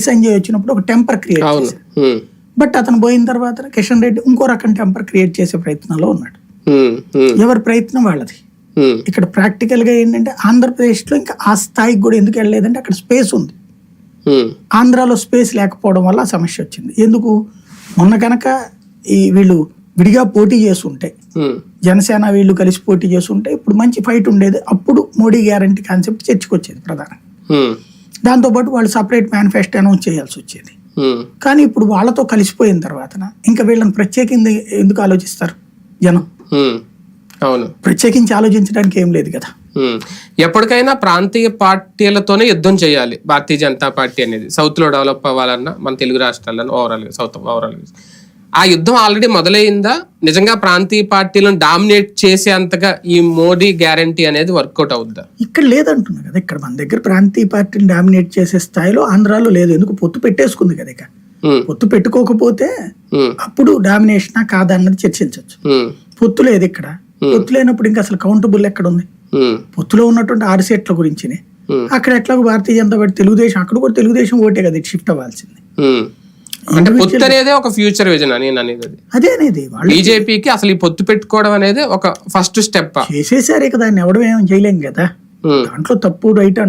సంజయ్ వచ్చినప్పుడు ఒక temper create um, but అతను పోయిన తర్వాత కిషన్ రెడ్డి ఇంకో రకం టెంపర్ క్రియేట్ చేసే ప్రయత్నంలో ఉన్నాడు. ఎవరి ప్రయత్నం వాళ్ళది? ఇక్కడ ప్రాక్టికల్గా ఏంటంటే ఆంధ్రప్రదేశ్లో ఇంకా ఆ స్థాయికి కూడా ఎందుకు వెళ్ళలేదంటే అక్కడ స్పేస్ ఉంది. ఆంధ్రాలో స్పేస్ లేకపోవడం వల్ల సమస్య వచ్చింది. ఎందుకు? మొన్న కనుక ఈ వీళ్ళు విడిగా పోటీ చేస్తుంటే జనసేన వీళ్ళు కలిసి పోటీ చేస్తుంటే ఇప్పుడు మంచి ఫైట్ ఉండేది. అప్పుడు మోడీ గ్యారంటీ కాన్సెప్ట్ చర్చకొచ్చేది ప్రధానంగా. దాంతోపాటు వాళ్ళు సపరేట్ మేనిఫెస్టో అనౌన్స్ చేయాల్సి వచ్చేది. కానీ ఇప్పుడు వాళ్ళతో కలిసిపోయిన తర్వాత ఇంకా వీళ్ళని ప్రత్యేకింది ఎందుకు ఆలోచిస్తారు జనం? అవును. ప్రత్యేకించి ఆలోచించడానికి ఏం లేదు కదా. ఎప్పటికైనా ప్రాంతీయ పార్టీలతోనే యుద్ధం చేయాలి. భారతీయ జనతా పార్టీ అనేది. సౌత్లో డెవలప్ అవ్వాలన్నా మన తెలుగు రాష్ట్రాలను ఓవరాల్ సౌత్ ఓవరాల్ ఆ యుద్ధం ఆల్రెడీ మొదలైందా? నిజంగా ప్రాంతీయ పార్టీలను డామినేట్ చేసేంతగా ఈ మోడీ గ్యారంటీ అనేది వర్కౌట్ అవుద్దా? ఇక్కడ లేదంటున్నా కదా ఇక్కడ మన దగ్గర ప్రాంతీయ పార్టీని డామినేట్ చేసే స్థాయిలో ఆంధ్రాలో లేదు. ఎందుకు? పొత్తు పెట్టేసుకుంది కదా ఇక. పొత్తు పెట్టుకోకపోతే అప్పుడు డామినేషనా కాదా అన్నది చర్చించవచ్చు పొత్తు లేదు ఇక్కడ. పొత్తు లేనప్పుడు ఇంకా అసలు కౌంటబుల్ ఎక్కడ ఉంది పొత్తులో ఉన్నటువంటి ఆరు సీట్ల గురించినే. అక్కడ ఎట్లాగో భారతీయ జనతా పార్టీ తెలుగుదేశం అక్కడ కూడా తెలుగుదేశం ఓటే కదా షిఫ్ట్ అవ్వాల్సింది. అంటే పొత్తు అనేది ఒక ఫ్యూచర్ విజన్ అని నేను అనేది. అది అనేది. వాళ్ళు బీజేపీకి అసలు ఈ పొత్తు పెట్టుకోవడం అనేది ఒక ఫస్ట్ స్టెప్ చేసేసారు ఇక దాన్ని ఎవడం ఏం చేయలేం కదా. దాంట్లో తప్పు రైట్